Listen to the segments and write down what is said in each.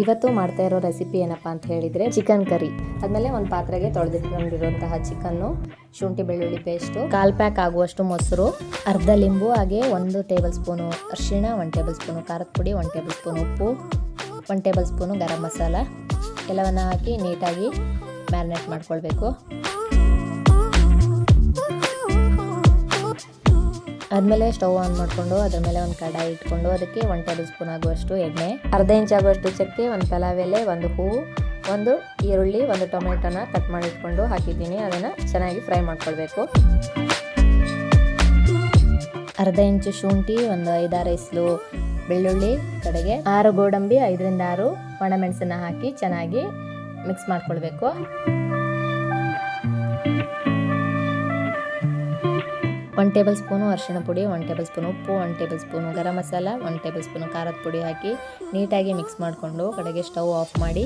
ಇವತ್ತು ಮಾಡ್ತಾ ಇರೋ ರೆಸಿಪಿ ಏನಪ್ಪ ಅಂತ ಹೇಳಿದ್ರೆ ಚಿಕನ್ ಕರಿ ಆದಮೇಲೆ ಒಂದು ಪಾತ್ರೆಗೆ ತೊಳೆದಿಟ್ಕೊಂಡಿರುವಂತಹ ಚಿಕನ್ನು ಶುಂಠಿ ಬೆಳ್ಳುಳ್ಳಿ ಪೇಸ್ಟು ಕಾಲ್ ಪ್ಯಾಕ್ ಆಗುವಷ್ಟು ಮೊಸರು, ಅರ್ಧ ಲಿಂಬು, ಹಾಗೆ ಒಂದು ಟೇಬಲ್ ಸ್ಪೂನು ಅರಿಶಿಣ, ಒಂದು ಟೇಬಲ್ ಸ್ಪೂನು ಖಾರದ ಪುಡಿ, ಒಂದು ಟೇಬಲ್ ಸ್ಪೂನ್ ಉಪ್ಪು, ಒಂದು ಟೇಬಲ್ ಸ್ಪೂನು ಗರಂ ಮಸಾಲ. ಎಲ್ಲವನ್ನ ಹಾಕಿ ನೀಟಾಗಿ ಮ್ಯಾರಿನೇಟ್ ಮಾಡ್ಕೊಳ್ಬೇಕು. ಆದಮೇಲೆ ಸ್ಟವ್ ಆನ್ ಮಾಡಿಕೊಂಡು ಅದ್ರ ಮೇಲೆ ಒಂದು ಕಡಾಯಿ ಇಟ್ಕೊಂಡು ಅದಕ್ಕೆ ಒಂದು ಟೇಬಲ್ ಸ್ಪೂನ್ ಆಗುವಷ್ಟು ಎಣ್ಣೆ, ಅರ್ಧ ಇಂಚ್ ಆಗುವಷ್ಟು ಚಕ್ಕೆ, ಒಂದು ಪಲಾವ್ ಎಲೆ, ಒಂದು ಹೂವು, ಒಂದು ಈರುಳ್ಳಿ, ಒಂದು ಟೊಮೆಟೊನ ಕಟ್ ಮಾಡಿ ಇಟ್ಕೊಂಡು ಹಾಕಿದ್ದೀನಿ. ಅದನ್ನು ಚೆನ್ನಾಗಿ ಫ್ರೈ ಮಾಡ್ಕೊಳ್ಬೇಕು. ಅರ್ಧ ಇಂಚು ಶುಂಠಿ, ಒಂದು ಐದಾರು ಇಸ್ಲು ಬೆಳ್ಳುಳ್ಳಿ ಕಡೆಗೆ, ಆರು ಗೋಡಂಬಿ, ಐದರಿಂದ ಆರು ಒಣಮೆಣಸನ್ನ ಹಾಕಿ ಚೆನ್ನಾಗಿ ಮಿಕ್ಸ್ ಮಾಡ್ಕೊಳ್ಬೇಕು. ಒಂದು ಟೇಬಲ್ ಸ್ಪೂನು ಅರಿಶಿಣ ಪುಡಿ ಒನ್ ಟೇಬಲ್ ಸ್ಪೂನ್ ಉಪ್ಪು one table spoon garam masala one table spoon ಖಾರದ ಪುಡಿ ಹಾಕಿ ನೀಟಾಗಿ ಮಿಕ್ಸ್ ಮಾಡಿಕೊಂಡು ಕಡೆಗೆ ಸ್ಟವ್ ಆಫ್ ಮಾಡಿ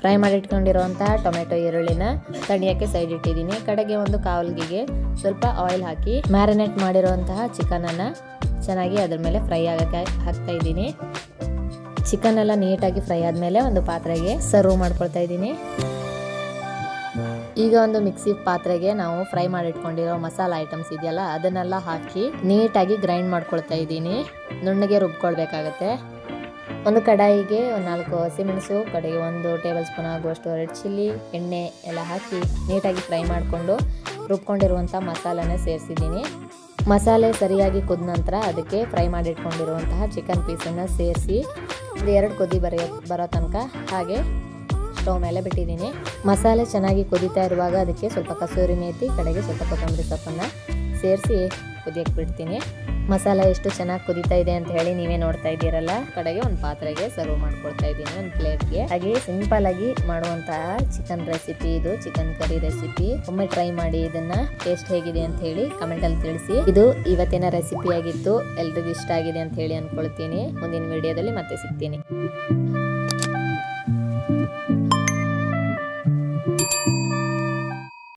ಫ್ರೈ ಮಾಡಿಟ್ಕೊಂಡಿರುವಂತಹ ಟೊಮೆಟೊ ಈರುಳ್ಳಿನ ತಡಿಯೋಕ್ಕೆ ಸೈಡ್ ಇಟ್ಟಿದ್ದೀನಿ ಕಡೆಗೆ ಒಂದು ಕಾವಲ್ಗಿಗೆ ಸ್ವಲ್ಪ ಆಯಿಲ್ ಹಾಕಿ ಮ್ಯಾರಿನೇಟ್ ಮಾಡಿರುವಂತಹ ಚಿಕನನ್ನು ಚೆನ್ನಾಗಿ ಅದ್ರ ಮೇಲೆ ಫ್ರೈ ಆಗೋಕ್ಕೆ ಹಾಕ್ತಾ ಇದ್ದೀನಿ ಚಿಕನ್ ಎಲ್ಲ ನೀಟಾಗಿ ಫ್ರೈ ಆದಮೇಲೆ ಒಂದು ಪಾತ್ರೆಗೆ ಸರ್ವ್ ಮಾಡ್ಕೊಳ್ತಾ ಇದ್ದೀನಿ ಈಗ ಒಂದು ಮಿಕ್ಸಿ ಪಾತ್ರೆಗೆ ನಾವು ಫ್ರೈ ಮಾಡಿಟ್ಕೊಂಡಿರೋ ಮಸಾಲ ಐಟಮ್ಸ್ ಇದೆಯಲ್ಲ, ಅದನ್ನೆಲ್ಲ ಹಾಕಿ ನೀಟಾಗಿ ಗ್ರೈಂಡ್ ಮಾಡ್ಕೊಳ್ತಾ ಇದ್ದೀನಿ. ನುಣ್ಣಗೆ ರುಬ್ಕೊಳ್ಬೇಕಾಗತ್ತೆ. ಒಂದು ಕಡಾಯಿಗೆ ಒಂದು ನಾಲ್ಕು ಹಸಿಮೆಣಸು ಕಡೆಗೆ ಒಂದು ಟೇಬಲ್ ಸ್ಪೂನ್ ಆಗುವಷ್ಟು ರೆಡ್ ಚಿಲ್ಲಿ, ಎಣ್ಣೆ ಎಲ್ಲ ಹಾಕಿ ನೀಟಾಗಿ ಫ್ರೈ ಮಾಡಿಕೊಂಡು ರುಬ್ಕೊಂಡಿರುವಂಥ ಮಸಾಲೆ ಸೇರಿಸಿದ್ದೀನಿ. ಮಸಾಲೆ ಸರಿಯಾಗಿ ಕುದ ನಂತರ ಅದಕ್ಕೆ ಫ್ರೈ ಮಾಡಿಟ್ಕೊಂಡಿರುವಂತಹ ಚಿಕನ್ ಪೀಸನ್ನು ಸೇರಿಸಿ ಒಂದು ಎರಡು ಕುದಿ ಬರೆಯೋ, ಬರೋ ತನಕ ಹಾಗೆ ಸ್ಟವ್ ಮೇಲೆ ಬಿಟ್ಟಿದ್ದೀನಿ. ಮಸಾಲೆ ಚೆನ್ನಾಗಿ ಕುದೀತಾ ಇರುವಾಗ ಅದಕ್ಕೆ ಸ್ವಲ್ಪ ಕಸೂರಿ ಮೇತಿ, ಕಡೆಗೆ ಸ್ವಲ್ಪ ಕೊತ್ತಂಬರಿ ಸೊಪ್ಪನ್ನು ಸೇರಿಸಿ ಕುದಿಯಕ್ಕೆ ಬಿಡ್ತೀನಿ. ಮಸಾಲೆ ಎಷ್ಟು ಚೆನ್ನಾಗಿ ಕುದೀತಾ ಇದೆ ಅಂತ ಹೇಳಿ ನೀವೇ ನೋಡ್ತಾ ಇದ್ದೀರಲ್ಲ. ಕಡೆಗೆ ಒಂದು ಪಾತ್ರೆಗೆ ಸರ್ವ್ ಮಾಡ್ಕೊಳ್ತಾ ಇದ್ದೀನಿ ಒಂದು ಪ್ಲೇಟ್ಗೆ ಹಾಗೆ ಸಿಂಪಲ್ ಆಗಿ ಮಾಡುವಂತಹ ಚಿಕನ್ ರೆಸಿಪಿ ಇದು ಚಿಕನ್ ಕರಿ ರೆಸಿಪಿ ಒಮ್ಮೆ ಟ್ರೈ ಮಾಡಿ ಇದನ್ನ ಟೇಸ್ಟ್ ಹೇಗಿದೆ ಅಂತ ಹೇಳಿ ಕಮೆಂಟ್ ಅಲ್ಲಿ ತಿಳಿಸಿ. ಇದು ಇವತ್ತಿನ ರೆಸಿಪಿ ಆಗಿತ್ತು. ಎಲ್ರಿಗೂ ಇಷ್ಟ ಆಗಿದೆ ಅಂತ ಹೇಳಿ ಅನ್ಕೊಳ್ತೀನಿ. ಮುಂದಿನ ವಿಡಿಯೋದಲ್ಲಿ ಮತ್ತೆ ಸಿಗ್ತೀನಿ.